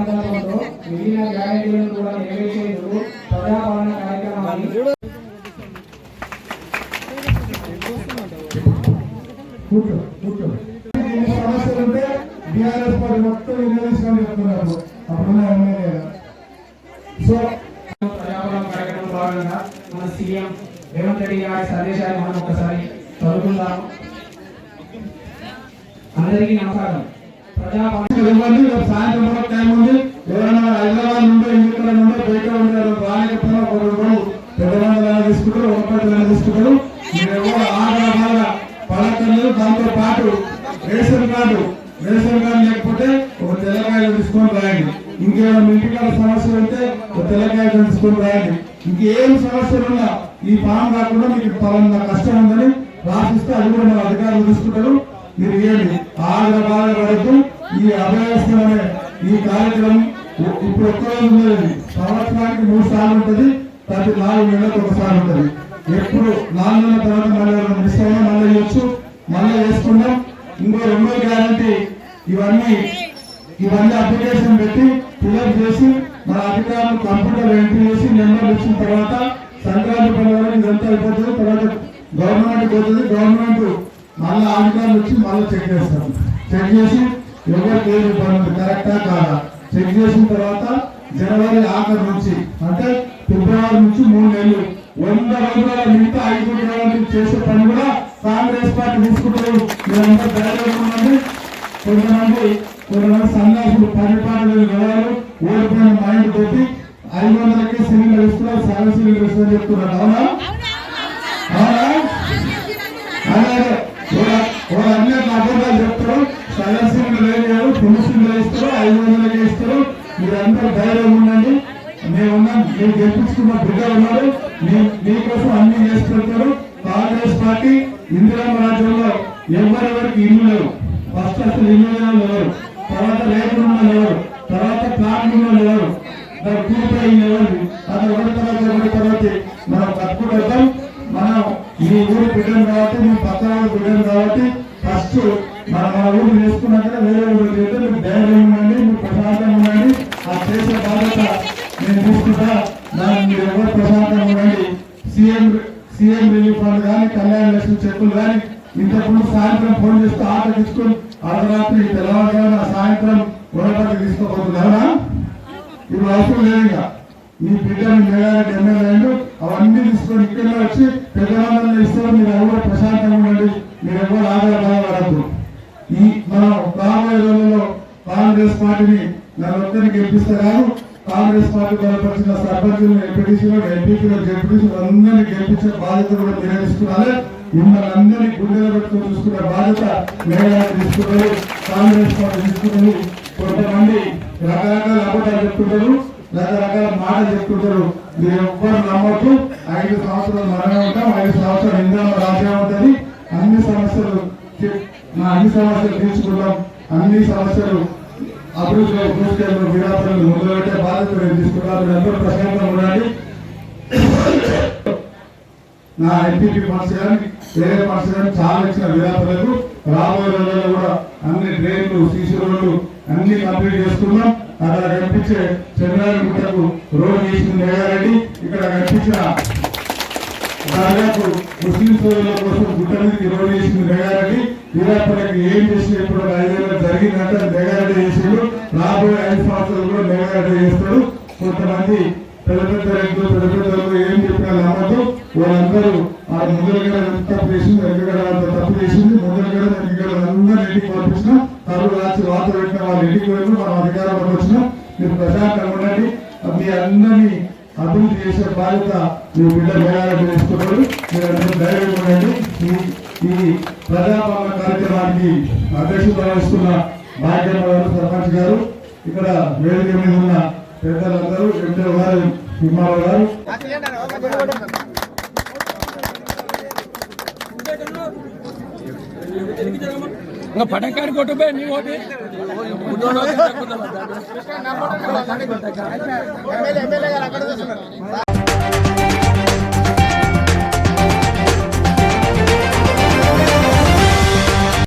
సందర్భంలో మిగిలిన గ్యారెంటీలను కూడా నెరవేర్చేందుకు ప్రజాపాలన కార్యక్రమాన్ని సమస్యలుంటే బీఆర్ఎస్ అందరికీ నమస్కారం. ప్రజాపాలన దాంతో పాటు రేషన్ కార్డు రేషన్ కార్డు లేకపోతే ఒక తెల్లకాయ తీసుకొని రాయండి. ఇంకేమైనా మీ ఇంటికాడ సమస్యలు ఉంటే ఒక తెల్లకాయ తీసుకొని రాయండి. ఇంకేం సమస్యలు ఉన్నా ఈ ఫామ్ కాకుండా మీకు పలానా కష్టం ఉందని రాసిస్తే అది కూడా మన అధికారులు తీసుకుంటారు. మీరు ఇవ్వండి. ఆగ్ర బాగా పడద్దు. ఈ అభయస్థలనే ఈ కార్యక్రమం ఇప్పుడు ఒక్కరోజు ఉండేది. సంవత్సరానికి మూడు సార్లు ఉంటుంది. ప్రతి నాలుగు నెలలకు ఒకసారి ఉంటుంది. ఎప్పుడు నాలుగు నెలల తర్వాత మళ్ళీ మిస్ అయినా మళ్ళీ ఇవ్వచ్చు. మళ్ళీ వేసుకున్నాం ఇంకో రెండో గ్యారంటీ. ఇవన్నీ ఇవన్నీ అప్లికేషన్ పెట్టి ఫిల్అప్ చేసి మన అధికారులు కంప్యూటర్ ఎంట్రీ చేసి నెంబర్ ఇచ్చిన తర్వాత సంక్రాంతి పండుగ ఇదంతా అయిపోతుంది. తర్వాత గవర్నమెంట్ పోతుంది. గవర్నమెంట్ మళ్ళీ అధికారులు వచ్చి మళ్ళీ చెక్ చేస్తాం చెక్ చేసి ఎవరికి ఏమి ఇబ్బంది కరెక్టా కాదా? చెక్ చేసిన తర్వాత జనవరి ఆఖరి నుంచి అంటే ఫిబ్రవరి నుంచి మూడు నెలలు. వంద రోజుల మిగతా ఐదు రోజులు చేసే పని కూడా కాంగ్రెస్ పార్టీ తీసుకుంటారు మీరంతా ధైర్యంగా కొంతమంది కొంతమంది సన్యాసులు పరిపాలన వివరాలు ఓడిపోయిన మైండ్ తోటి ఐదు వందలకి సిలిండర్ ఇస్తున్నారు. సగం సిలిండర్ ఇస్తున్నారు చెప్తున్నారు. అవునా? అవునా? అలాగే ఒక- అన్నిటి అబద్ధాలు చెప్తారు సగం సిలిండర్ వేయలేరు పులి సిలిండర్ ఇస్తారు. ఐదు వందలకి ఇస్తారు. మీరందరూ ధైర్యం ఉండండి. మేమున్నాం మీరు గెలిపించుకున్న బిడ్డ ఉన్నారు. మీకోసం అన్ని చేసి పెడతారు. కాంగ్రెస్ పార్టీ ఇందిరామ రాజ్యంలో ఎవరెవరికి ఇల్లు లేవు. ఫస్ట్ అసలు ఇల్లు లేవు తర్వాత రేపు లేవు తర్వాత ప్లాట్ లేవు దాని పూర్తి ఎవరు అది ఒకటి తర్వాత ఒకటి తర్వాత మనం కట్టుకుంటాం. మనం ఈ ఊరు బిడ్డను కాబట్టి మీ పక్క ఊరు బిడ్డను కాబట్టి ఫస్ట్ మన మన ఊరు చేసుకున్నాక వేరే ఊరు చేస్తే మీకు ధైర్యం ఉండండి మీకు ప్రశాంతంగా ఉండండి. ఆ చేసే బాధ్యత నేను తీసుకుంటా. దాన్ని మీరు ఎవరు ప్రశాంతంగా ఉండండి. సీఎం సీఎం రిలీఫ్ ఫండ్ కానీ కళ్యాణ లక్ష్మి చెక్కులు కానీ ఇంతకుముందు సాయంత్రం ఫోన్ చేస్తూ ఆట తీసుకుని అర్ధరాత్రి తెల్లవారుజామున సాయంత్రం ఉడపట్టి తీసుకోబోతున్నారా ఇప్పుడు అవసరం లేదు ఇంకా. మీ బిడ్డను మేఘారెడ్డి ఎమ్మెల్యే అయ్యిండు అవన్నీ తీసుకొని ఇక్కడే వచ్చి పెద్దలందరినీ ఇస్తారు మీరు ఎవరు ప్రశాంతంగా ఉండండి మీరు ఎవరు ఆధారపడవద్దు ఈ మనం రాబోయే రోజుల్లో కాంగ్రెస్ పార్టీని నన్ను ఒక్కరికి గెలిపిస్తే కాదు కాంగ్రెస్ పార్టీ బలపరిచిన సర్పంచులు ఎంపీటీసీలు ఎంపీలు జడ్పీటీసీలు అందరినీ గెలిపించే బాధ్యత కూడా నిర్వహిస్తున్నారు మిమ్మల్ని అందరినీ గుండెలో పెట్టుకుని చూసుకునే బాధ్యత మేఘారెడ్డి తీసుకున్నారు కాంగ్రెస్ పార్టీ తీసుకున్నారు కొంతమంది రకరకాల అబద్ధాలు చెప్తుంటారు రకరకాల మాటలు చెప్తుంటారు. మీరు ఎవ్వరు నమ్మొద్దు. ఐదు సంవత్సరాలు మనమే ఉంటాం ఐదు సంవత్సరాలు ఇందిరా రాజ్యం ఉంటుంది. అన్ని సమస్యలు మా అన్ని సమస్యలు తీర్చుకుంటాం. అన్ని సమస్యలు అభివృద్ధిలో పూర్తిలో విరాపరలు మొదలుపెట్టే బాధ్యత నేను తీసుకుంటాను మీరు ప్రశాంతంగా ఉండండి నా ఎంపీపీ ఫండ్స్ కానీ వేరే ఫండ్స్ కానీ చాలా ఇచ్చిన విరాపలకు రాబోయే రోజుల్లో కూడా అన్ని డ్రైన్లు సీసీ రోడ్లు అన్ని కంప్లీట్ చేసుకున్నాం అక్కడ కనిపించే చంద్రాయణ గుట్టకు రోడ్ చేసింది మేఘారెడ్డి ఇక్కడ కనిపించిన దాదాపు ముస్లిం సోదరుల కోసం గుట్ట మీదకి రోడ్ చేసింది మేఘారెడ్డి వీరాపల్లకి ఏం చేసి ఇప్పుడు ఐదేళ్ళు జరిగిందంటే అది మేఘారెడ్డి చేసిండు. రాబోయే ఐదు సంవత్సరాలు కూడా మేఘారెడ్డి చేస్తాడు కొంతమంది పెద్ద పెద్ద రైతులు పెద్ద పెద్ద ఏం చెప్పినా నమ్మద్దు వాళ్ళందరూ ఆ ముందరగడ తప్పు చేసింది వెనకగడ తప్పు చేసింది ముందరగడ వెనకగడ అందరూ ఇంటికి పంపించిన. తరువు రాత్రి వాత పెట్టిన వాళ్ళ ఇంటికి వెళ్ళి మనం అధికారంలోకి వచ్చినాం. మీరు ప్రశాంతంగా ఉండండి. మీ అందరినీ అభివృద్ధి చేసే బాధ్యత మీ బిడ్డ మేఘారెడ్డి తీసుకున్నారు మీరు అందరూ ధైర్యం ఉండండి. ఈ ఈ ప్రజాపాలన కార్యక్రమానికి అధ్యక్షత వహిస్తున్న భాగ్యమ్మ గారు సర్పంచ్ గారు ఇక్కడ వేదిక మీద ఉన్న పెద్దలందరూ ఎంతో గారు హిమారావు గారు ఇంకా పటంకాడి కొట్టుపే నీ ఓటి. ఎమ్మెల్యే గారు అక్కడ